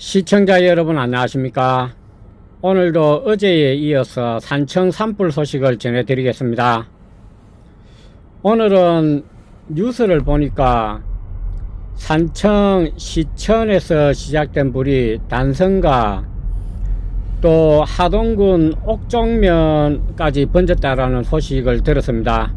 시청자 여러분 안녕하십니까? 오늘도 어제에 이어서 산청 산불 소식을 전해드리겠습니다. 오늘은 뉴스를 보니까 산청 시천에서 시작된 불이 단성과 또 하동군 옥정면까지 번졌다라는 소식을 들었습니다.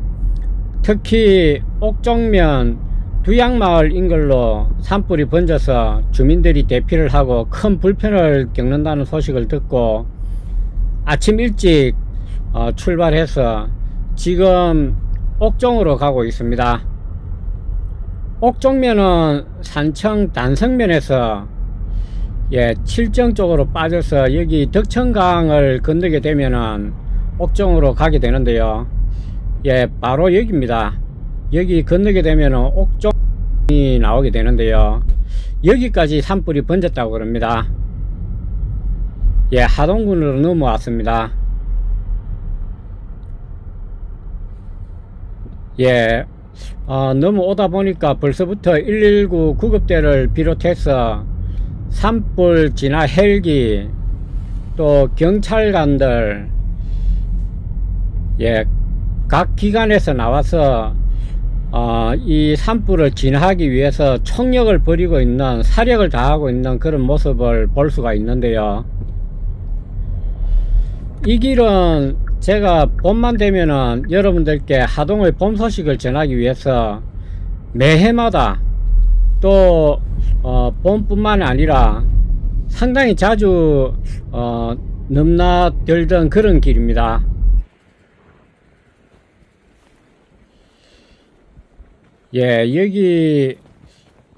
특히 옥정면 두양마을 인걸로 산불이 번져서 주민들이 대피를 하고 큰 불편을 겪는다는 소식을 듣고 아침 일찍 어, 출발해서 지금 옥정으로 가고 있습니다. 옥정면은 산청 단성면에서 예, 칠정 쪽으로 빠져서 여기 덕천강을 건너게 되면은 옥정으로 가게 되는데요. 예, 바로 여기입니다. 여기 건너게 되면 옥종 이 나오게 되는데요. 여기까지 산불이 번졌다고 그럽니다. 예, 하동군으로 넘어왔습니다. 예, 어, 넘어오다 보니까 벌써부터 119 구급대를 비롯해서 산불 진화 헬기 또 경찰관들 예, 각 기관에서 나와서 어, 이 산불을 진화하기 위해서 총력을 벌이고 있는 사력을 다하고 있는 그런 모습을 볼 수가 있는데요. 이 길은 제가 봄만 되면은 여러분들께 하동의 봄 소식을 전하기 위해서 매해마다 또 어, 봄뿐만 아니라 상당히 자주 어, 넘나들던 그런 길입니다. 예, 여기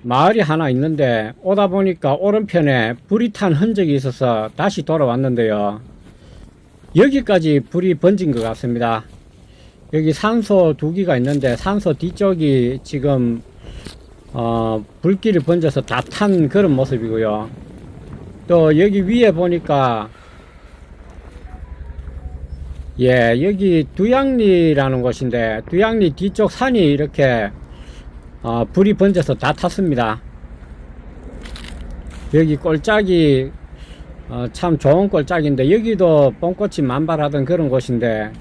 마을이 하나 있는데 오다 보니까 오른편에 불이 탄 흔적이 있어서 다시 돌아왔는데요. 여기까지 불이 번진 것 같습니다. 여기 산소 두 기가 있는데 산소 뒤쪽이 지금 어, 불길이 번져서 다 탄 그런 모습이고요. 또 여기 위에 보니까 예, 여기 두양리라는 곳인데 두양리 뒤쪽 산이 이렇게 어, 불이 번져서 다 탔습니다. 여기 꼴짝이 어, 참 좋은 꼴짝인데 여기도 뽕꽃이 만발하던 그런 곳인데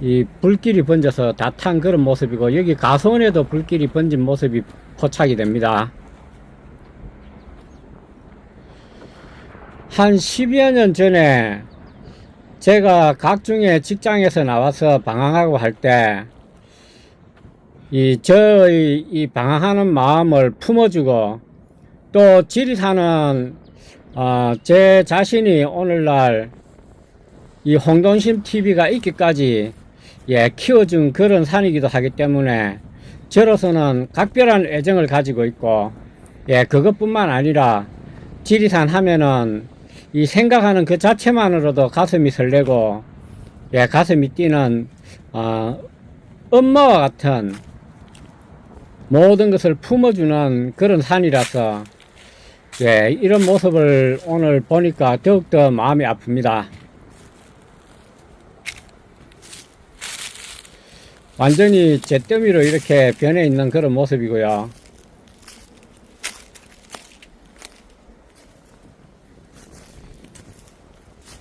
이 불길이 번져서 다 탄 그런 모습이고 여기 가선에도 불길이 번진 모습이 포착이 됩니다. 한 10여 년 전에 제가 각중의 직장에서 나와서 방황하고 할 때 이 저의 이 방황하는 마음을 품어주고 또 지리사는 어, 제 자신이 오늘날 이 홍동심 TV가 있기까지 예, 키워준 그런 산이기도 하기 때문에 저로서는 각별한 애정을 가지고 있고 예, 그것뿐만 아니라 지리산 하면은 이 생각하는 그 자체만으로도 가슴이 설레고 예, 가슴이 뛰는 어, 엄마와 같은 모든 것을 품어주는 그런 산이라서 예, 이런 모습을 오늘 보니까 더욱더 마음이 아픕니다. 완전히 잿더미로 이렇게 변해 있는 그런 모습이고요.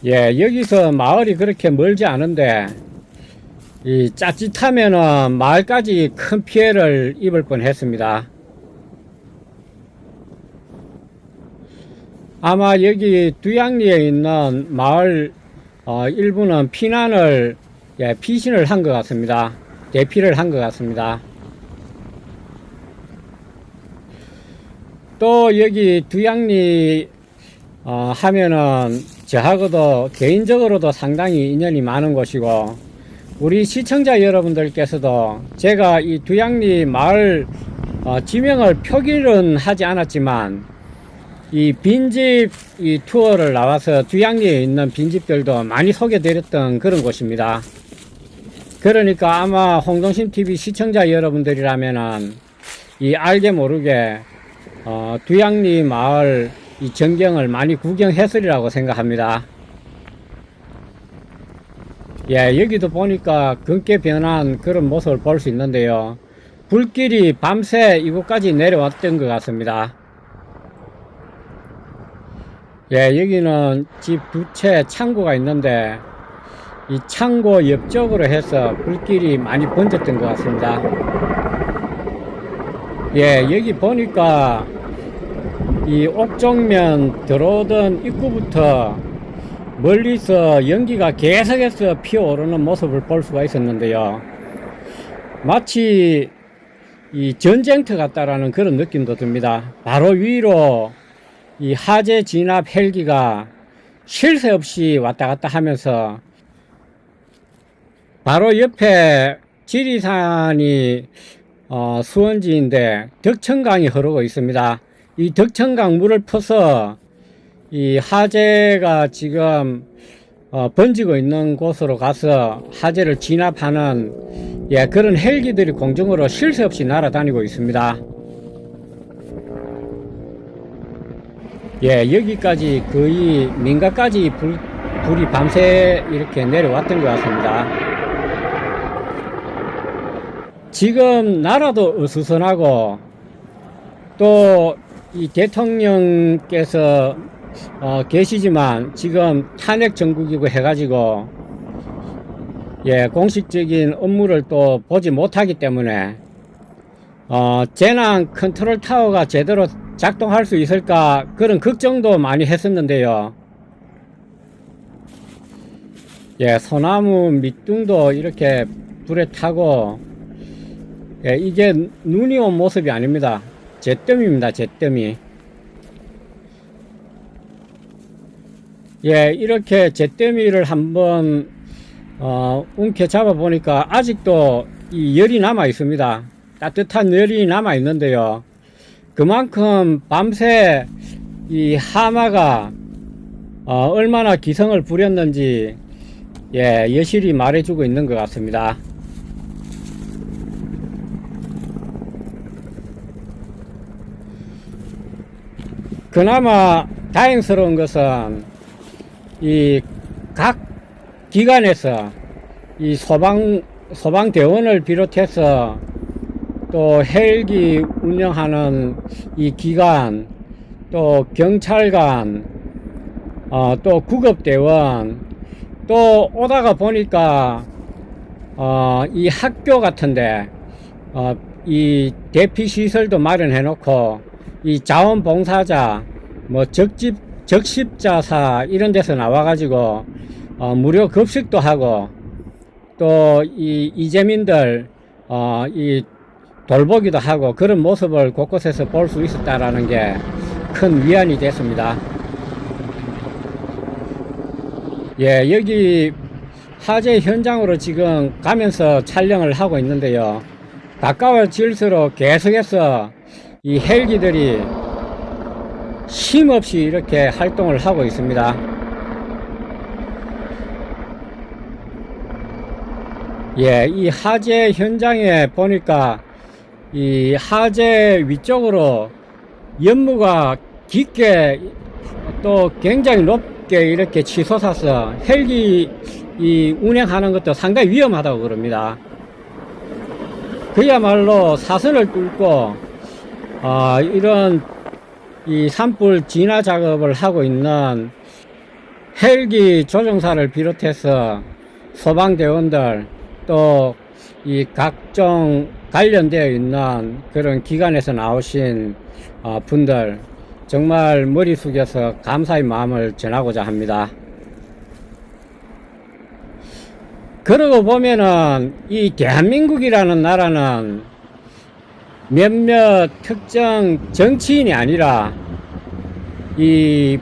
예, 여기서 마을이 그렇게 멀지 않은데 이 짜릿하면은 마을까지 큰 피해를 입을 뻔했습니다. 아마 여기 두양리에 있는 마을 어, 일부는 피난을 예, 피신을 한 것 같습니다. 대피를 한 것 같습니다. 또 여기 두양리 어, 하면은 저하고도 개인적으로도 상당히 인연이 많은 곳이고 우리 시청자 여러분들께서도 제가 이 두양리 마을 어, 지명을 표기는 하지 않았지만 이 빈집 이 투어를 나와서 두양리에 있는 빈집들도 많이 소개드렸던 그런 곳입니다. 그러니까 아마 홍동심 TV 시청자 여러분들이라면은 이 알게 모르게 어, 두양리 마을 이 전경을 많이 구경했으리라고 생각합니다. 예, 여기도 보니까 금게 변한 그런 모습을 볼 수 있는데요. 불길이 밤새 이곳까지 내려왔던 것 같습니다. 예, 여기는 집 두 채 창고가 있는데 이 창고 옆쪽으로 해서 불길이 많이 번졌던 것 같습니다. 예, 여기 보니까 이 옥정면 들어오던 입구부터 멀리서 연기가 계속해서 피어오르는 모습을 볼 수가 있었는데요. 마치 이 전쟁터 같다라는 그런 느낌도 듭니다. 바로 위로 이 하재 진압 헬기가 쉴 새 없이 왔다 갔다 하면서 바로 옆에 지리산이 어, 수원지인데 덕천강이 흐르고 있습니다. 이 덕천강 물을 퍼서 이 하재가 지금 어, 번지고 있는 곳으로 가서 하재를 진압하는 예, 그런 헬기들이 공중으로 쉴 새 없이 날아다니고 있습니다. 예, 여기까지 거의 민가까지 불, 불이 밤새 이렇게 내려왔던 것 같습니다. 지금 나라도 어수선하고 또 이 대통령께서 어, 계시지만 지금 탄핵 정국이고 해가지고 예 공식적인 업무를 또 보지 못하기 때문에 어, 재난 컨트롤 타워가 제대로 작동할 수 있을까 그런 걱정도 많이 했었는데요. 예 소나무 밑둥도 이렇게 불에 타고 예, 이게 눈이 온 모습이 아닙니다. 잿더미입니다. 잿더미. 예, 이렇게 잿더미를 한번 어, 움켜 잡아 보니까 아직도 이 열이 남아 있습니다. 따뜻한 열이 남아 있는데요. 그만큼 밤새 이 하마가 어, 얼마나 기성을 부렸는지 예, 여실히 말해주고 있는 것 같습니다. 그나마 다행스러운 것은 이 각 기관에서 이 소방 소방 대원을 비롯해서 또 헬기 운영하는 이 기관 또 경찰관 어, 또 구급대원 또 오다가 보니까 어, 이 학교 같은데 어, 이 대피 시설도 마련해 놓고 이 자원봉사자 뭐 적집 적십자사 이런 데서 나와가지고 어, 무료 급식도 하고 또 이 이재민들 어, 이 돌보기도 하고 그런 모습을 곳곳에서 볼 수 있었다라는 게 큰 위안이 됐습니다. 예, 여기 화재 현장으로 지금 가면서 촬영을 하고 있는데요. 가까워질수록 계속해서 이 헬기들이 쉼없이 이렇게 활동을 하고 있습니다. 예, 이 화재 현장에 보니까 이 화재 위쪽으로 연무가 깊게 또 굉장히 높게 이렇게 치솟아서 헬기 이 운행하는 것도 상당히 위험하다고 그럽니다. 그야말로 사선을 뚫고 어, 이런 이 산불 진화 작업을 하고 있는 헬기 조종사를 비롯해서 소방대원들 또 이 각종 관련되어 있는 그런 기관에서 나오신 어, 분들 정말 머리 숙여서 감사의 마음을 전하고자 합니다. 그러고 보면은 이 대한민국이라는 나라는 몇몇 특정 정치인이 아니라 이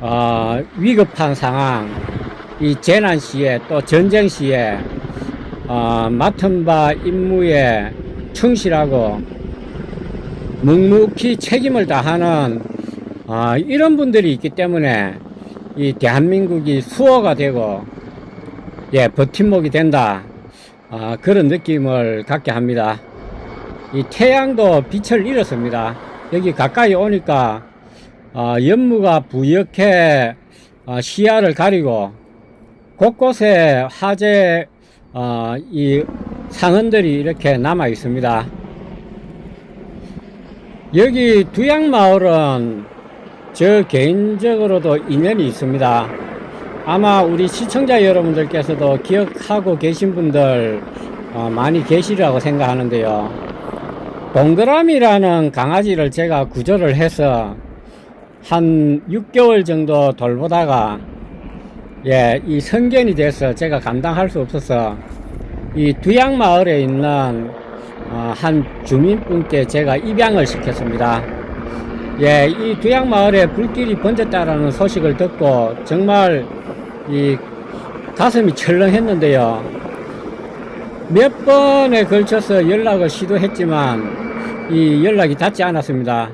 어, 위급한 상황, 이 재난 시에 또 전쟁 시에 어, 맡은 바 임무에 충실하고 묵묵히 책임을 다하는 어, 이런 분들이 있기 때문에 이 대한민국이 수호가 되고 예 버팀목이 된다 어, 그런 느낌을 갖게 합니다. 이 태양도 빛을 잃었습니다. 여기 가까이 오니까 어, 연무가 부옇게 어, 시야를 가리고 곳곳에 화재 어, 이 상흔들이 이렇게 남아 있습니다. 여기 두양마을은 저 개인적으로도 인연이 있습니다. 아마 우리 시청자 여러분들께서도 기억하고 계신 분들 어, 많이 계시리라고 생각하는데요. 동그라미라는 강아지를 제가 구조를 해서 한 6개월 정도 돌보다가 예, 이 성견이 돼서 제가 감당할 수 없어서 이 두양 마을에 있는 어, 한 주민분께 제가 입양을 시켰습니다. 예, 이 두양 마을에 불길이 번졌다라는 소식을 듣고 정말 이 가슴이 철렁했는데요. 몇 번에 걸쳐서 연락을 시도했지만 이 연락이 닿지 않았습니다.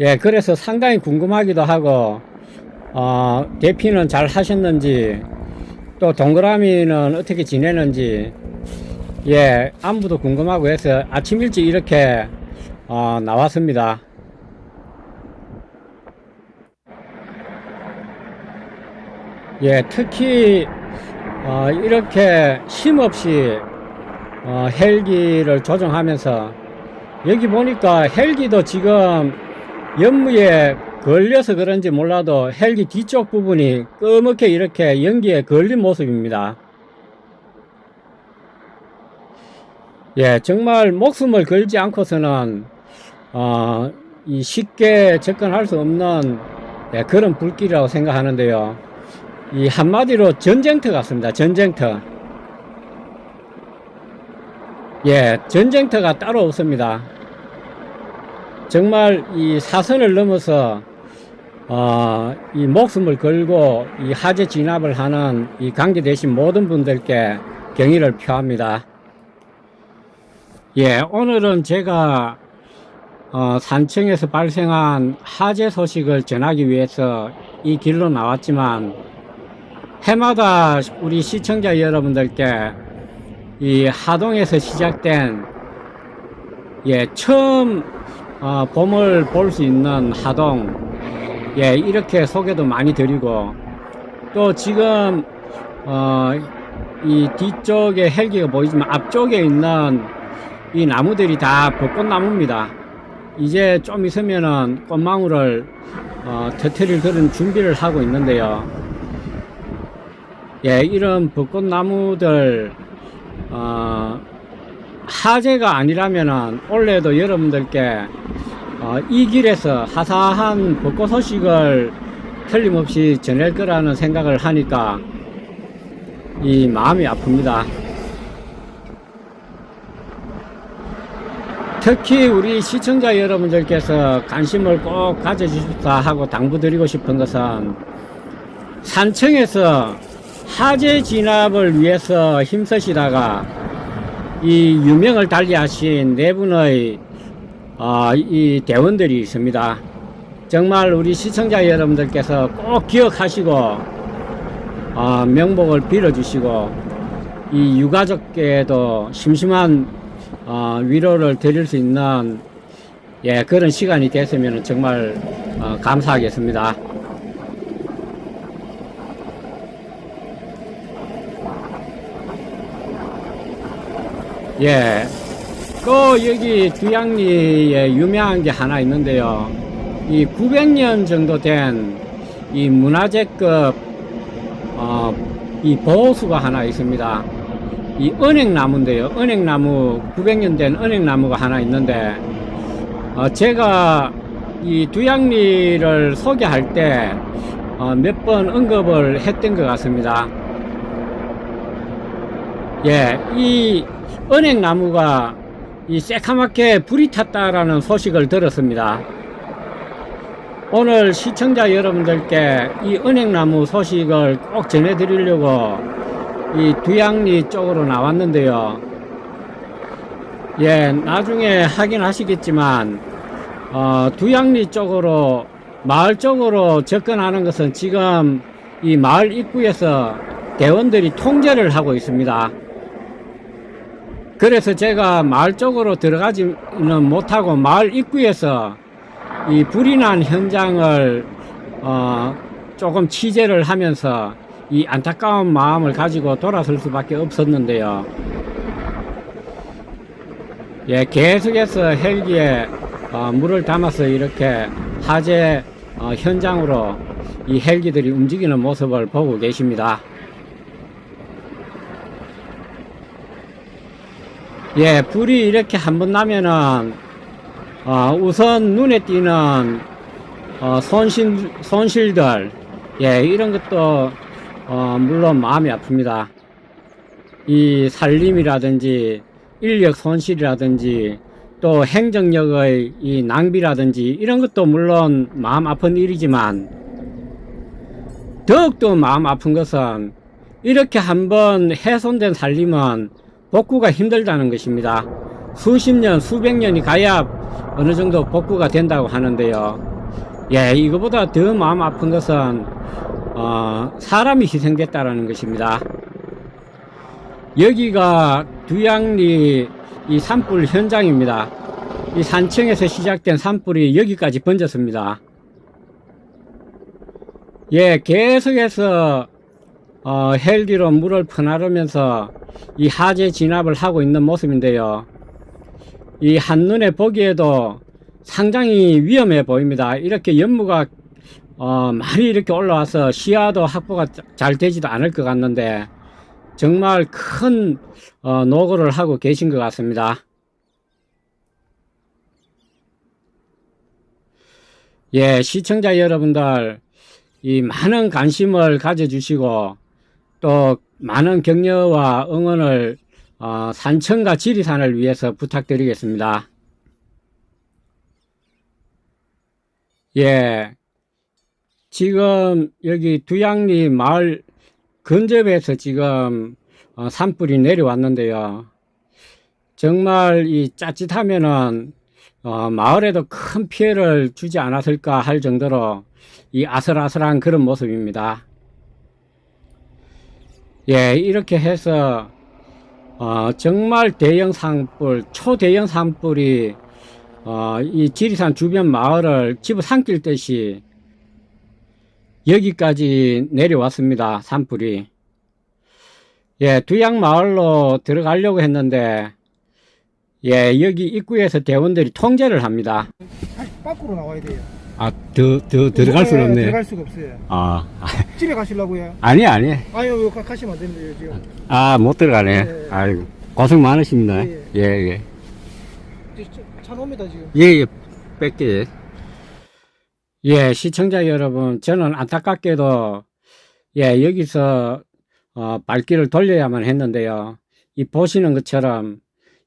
예, 그래서 상당히 궁금하기도 하고 어, 대피는 잘 하셨는지 또 동그라미는 어떻게 지내는지 예, 안부도 궁금하고 해서 아침 일찍 이렇게 어, 나왔습니다. 예, 특히 어, 이렇게 쉼없이 어, 헬기를 조정하면서 여기 보니까 헬기도 지금 연무에 걸려서 그런지 몰라도 헬기 뒤쪽 부분이 꺼멓게 이렇게 연기에 걸린 모습입니다. 예, 정말 목숨을 걸지 않고서는 어, 이 쉽게 접근할 수 없는 예, 그런 불길이라고 생각하는데요. 이 한마디로 전쟁터 같습니다. 전쟁터. 예, 전쟁터가 따로 없습니다. 정말 이 사선을 넘어서 어, 이 목숨을 걸고 이 하재 진압을 하는 이 관계 되신 모든 분들께 경의를 표합니다. 예, 오늘은 제가 어, 산청에서 발생한 화재 소식을 전하기 위해서 이 길로 나왔지만 해마다 우리 시청자 여러분들께 이 하동에서 시작된 예 처음 어, 봄을 볼 수 있는 하동 예 이렇게 소개도 많이 드리고 또 지금 어, 이 뒤쪽에 헬기가 보이지만 앞쪽에 있는 이 나무들이 다 벚꽃나무입니다. 이제 좀 있으면은 꽃망울을 어, 터트릴 그런 준비를 하고 있는데요. 예, 이런 벚꽃나무들 어, 화재가 아니라면은 올해도 여러분들께 어, 이 길에서 화사한 벚꽃 소식을 틀림없이 전할 거라는 생각을 하니까 이 마음이 아픕니다. 특히 우리 시청자 여러분들께서 관심을 꼭 가져주십사 하고 당부드리고 싶은 것은 산청에서 화재 진압을 위해서 힘쓰시다가 이 유명을 달리하신 네 분의 어, 이 대원들이 있습니다. 정말 우리 시청자 여러분들께서 꼭 기억하시고 어, 명복을 빌어주시고 이 유가족께도 심심한 어, 위로를 드릴 수 있는 예, 그런 시간이 됐으면 정말 어, 감사하겠습니다. 예. 또 여기 두양리에 유명한 게 하나 있는데요. 이 900년 정도 된 이 문화재급 어, 이 보호수가 하나 있습니다. 이 은행나무인데요. 은행나무 900년 된 은행나무가 하나 있는데 어, 제가 이 두양리를 소개할 때 어, 몇번 언급을 했던 것 같습니다. 예, 이 은행나무가 이 새카맣게 불이 탔다라는 소식을 들었습니다. 오늘 시청자 여러분들께 이 은행나무 소식을 꼭 전해드리려고 이 두양리 쪽으로 나왔는데요. 예, 나중에 확인하시겠지만, 어, 두양리 쪽으로, 마을 쪽으로 접근하는 것은 지금 이 마을 입구에서 대원들이 통제를 하고 있습니다. 그래서 제가 마을 쪽으로 들어가지는 못하고 마을 입구에서 이 불이 난 현장을 어, 조금 취재를 하면서 이 안타까운 마음을 가지고 돌아설 수밖에 없었는데요. 예, 계속해서 헬기에 어, 물을 담아서 이렇게 화재 어, 현장으로 이 헬기들이 움직이는 모습을 보고 계십니다. 예, 불이 이렇게 한번 나면은 어, 우선 눈에 띄는 어, 손실 손실들 예 이런 것도 어, 물론 마음이 아픕니다. 이 살림이라든지 인력 손실이라든지 또 행정력의 이 낭비라든지 이런 것도 물론 마음 아픈 일이지만 더욱더 마음 아픈 것은 이렇게 한번 훼손된 살림은 복구가 힘들다는 것입니다. 수십 년, 수백 년이 가야 어느 정도 복구가 된다고 하는데요. 예, 이거보다 더 마음 아픈 것은 어, 사람이 희생됐다라는 것입니다. 여기가 두양리 이 산불 현장입니다. 이 산청에서 시작된 산불이 여기까지 번졌습니다. 예, 계속해서 어, 헬기로 물을 퍼나르면서 이 하재 진압을 하고 있는 모습인데요. 이 한눈에 보기에도 상당히 위험해 보입니다. 이렇게 연무가 어, 많이 이렇게 올라와서 시야도 확보가 자- 잘 되지도 않을 것 같는데 정말 큰 어, 노고를 하고 계신 것 같습니다. 예, 시청자 여러분들 이 많은 관심을 가져주시고 또 많은 격려와 응원을 어, 산청과 지리산을 위해서 부탁드리겠습니다. 예, 지금 여기 두양리 마을 근접에서 지금 어, 산불이 내려왔는데요. 정말 이 짜릿하면은 어, 마을에도 큰 피해를 주지 않았을까 할 정도로 이 아슬아슬한 그런 모습입니다. 예, 이렇게 해서 어, 정말 대형 산불, 초대형 산불이 어, 이 지리산 주변 마을을 집어삼킬 듯이 여기까지 내려왔습니다. 산불이. 예, 두양 마을로 들어가려고 했는데 예, 여기 입구에서 대원들이 통제를 합니다. 밖으로 나와야 돼요. 아, 더, 더 들어갈 수는 네, 없네. 들어갈 수가 없어요. 아, 집에 가시려고요? 아니, 아니. 아유, 가- 가시면 안 됩니다, 지금. 아, 못 들어가네. 네. 아이고, 고생 많으십니다. 예, 예, 예. 차- 차 옵니다, 지금. 예, 예, 뺄게. 예, 시청자 여러분, 저는 안타깝게도, 예, 여기서, 어, 발길을 돌려야만 했는데요. 이 보시는 것처럼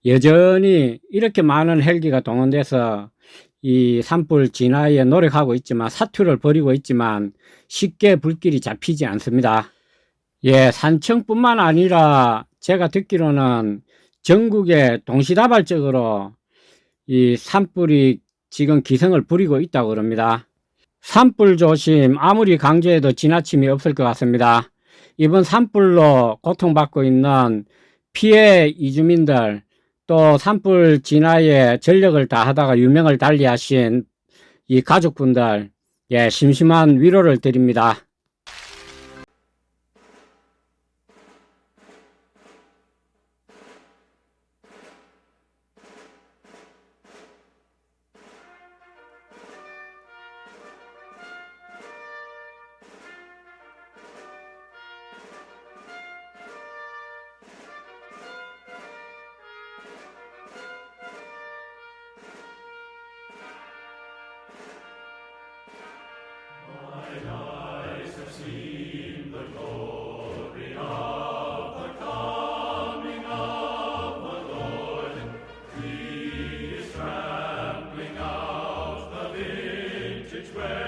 여전히 이렇게 많은 헬기가 동원돼서 이 산불 진화에 노력하고 있지만 사투를 벌이고 있지만 쉽게 불길이 잡히지 않습니다. 예, 산청뿐만 아니라 제가 듣기로는 전국에 동시다발적으로 이 산불이 지금 기승을 부리고 있다고 그럽니다. 산불 조심 아무리 강조해도 지나침이 없을 것 같습니다. 이번 산불로 고통받고 있는 피해 이주민들 또 산불 진화에 전력을 다하다가 유명을 달리하신 이 가족분들 예 심심한 위로를 드립니다. which way.